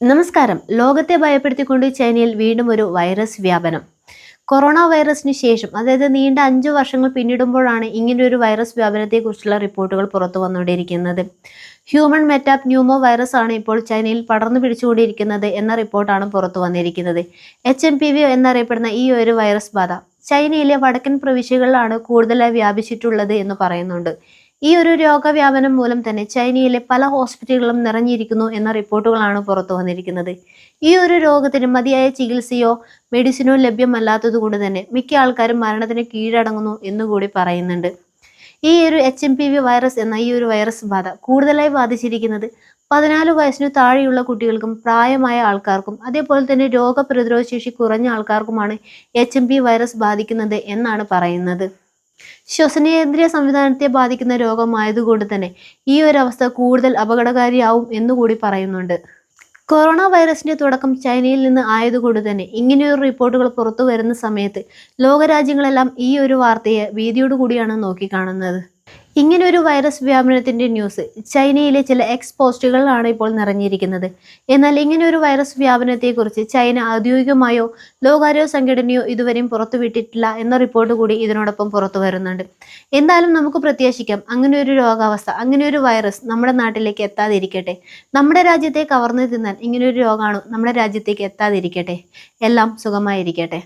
നമസ്കാരം. ലോകത്തെ ഭയപ്പെടുത്തിക്കൊണ്ട് ചൈനയിൽ വീണ്ടും ഒരു വൈറസ് വ്യാപനം. കൊറോണ വൈറസിന് ശേഷം അതായത് നീണ്ട അഞ്ച് വർഷങ്ങൾ പിന്നിടുമ്പോഴാണ് ഇങ്ങനെ ഒരു വൈറസ് വ്യാപനത്തെക്കുറിച്ചുള്ള റിപ്പോർട്ടുകൾ പുറത്തു വന്നുകൊണ്ടിരിക്കുന്നത്. ഹ്യൂമൻ മെറ്റാപ് ന്യൂമോ വൈറസ് ആണ് ഇപ്പോൾ ചൈനയിൽ പടർന്നു പിടിച്ചുകൊണ്ടിരിക്കുന്നത് എന്ന റിപ്പോർട്ടാണ് പുറത്തു വന്നിരിക്കുന്നത്. എച്ച് എം പി വി എന്നറിയപ്പെടുന്ന ഈ ഒരു വൈറസ് ബാധ ചൈനയിലെ വടക്കൻ പ്രവിശ്യകളിലാണ് കൂടുതലായി വ്യാപിച്ചിട്ടുള്ളത് എന്ന് പറയുന്നുണ്ട്. ഈ ഒരു രോഗവ്യാപനം മൂലം തന്നെ ചൈനയിലെ പല ഹോസ്പിറ്റലുകളും നിറഞ്ഞിരിക്കുന്നു എന്ന റിപ്പോർട്ടുകളാണ് പുറത്തു വന്നിരിക്കുന്നത്. ഈ ഒരു രോഗത്തിന് മതിയായ ചികിത്സയോ മെഡിസിനോ ലഭ്യമല്ലാത്തതുകൊണ്ട് തന്നെ മിക്ക ആൾക്കാരും മരണത്തിന് കീഴടങ്ങുന്നു എന്നുകൂടി പറയുന്നുണ്ട്. ഈ ഒരു H M P V virus എന്ന ഈ ഒരു വൈറസ് ബാധ കൂടുതലായി ബാധിച്ചിരിക്കുന്നത് പതിനാല് വയസ്സിനു താഴെയുള്ള കുട്ടികൾക്കും പ്രായമായ ആൾക്കാർക്കും അതേപോലെ തന്നെ രോഗപ്രതിരോധ ശേഷി കുറഞ്ഞ ആൾക്കാർക്കുമാണ് എച്ച് എം പി വൈറസ് ബാധിക്കുന്നത് എന്നാണ് പറയുന്നത്. ശ്വസനേന്ദ്രിയ സംവിധാനത്തെ ബാധിക്കുന്ന രോഗമായതുകൊണ്ട് തന്നെ ഈ അവസ്ഥ കൂടുതൽ അപകടകാരിയാവും എന്നുകൂടി പറയുന്നുണ്ട്. കൊറോണ വൈറസിന്റെ തുടക്കം ചൈനയിൽ നിന്ന് ആയതുകൊണ്ട് തന്നെ ഇങ്ങനെയൊരു റിപ്പോർട്ടുകൾ പുറത്തു വരുന്ന സമയത്ത് ലോകരാജ്യങ്ങളെല്ലാം ഈ ഒരു വാർത്തയെ ഭീതിയോടുകൂടിയാണ് നോക്കിക്കാണുന്നത്. ഇങ്ങനെ ഒരു വൈറസ് വ്യാപനത്തിന്റെ ന്യൂസ് ചൈനയിലെ ചില എക്സ് പോസ്റ്റുകളിലാണ് ഇപ്പോൾ നിറഞ്ഞിരിക്കുന്നത്. എന്നാൽ ഇങ്ങനെ ഒരു വൈറസ് വ്യാപനത്തെക്കുറിച്ച് ചൈന ഔദ്യോഗികമായോ ലോകാരോഗ്യ സംഘടനയോ ഇതുവരെയും പുറത്തുവിട്ടിട്ടില്ല എന്ന റിപ്പോർട്ട് കൂടി ഇതിനോടൊപ്പം പുറത്തു വരുന്നുണ്ട്. എന്തായാലും നമുക്ക് പ്രത്യാശിക്കാം അങ്ങനെ ഒരു രോഗാവസ്ഥ അങ്ങനെ ഒരു വൈറസ് നമ്മുടെ നാട്ടിലേക്ക് എത്താതിരിക്കട്ടെ. നമ്മുടെ രാജ്യത്തെ കവർന്നു തിന്നാൽ ഇങ്ങനെ ഒരു രോഗമാണോ നമ്മുടെ രാജ്യത്തേക്ക് എത്താതിരിക്കട്ടെ. എല്ലാം സുഖമായിരിക്കട്ടെ.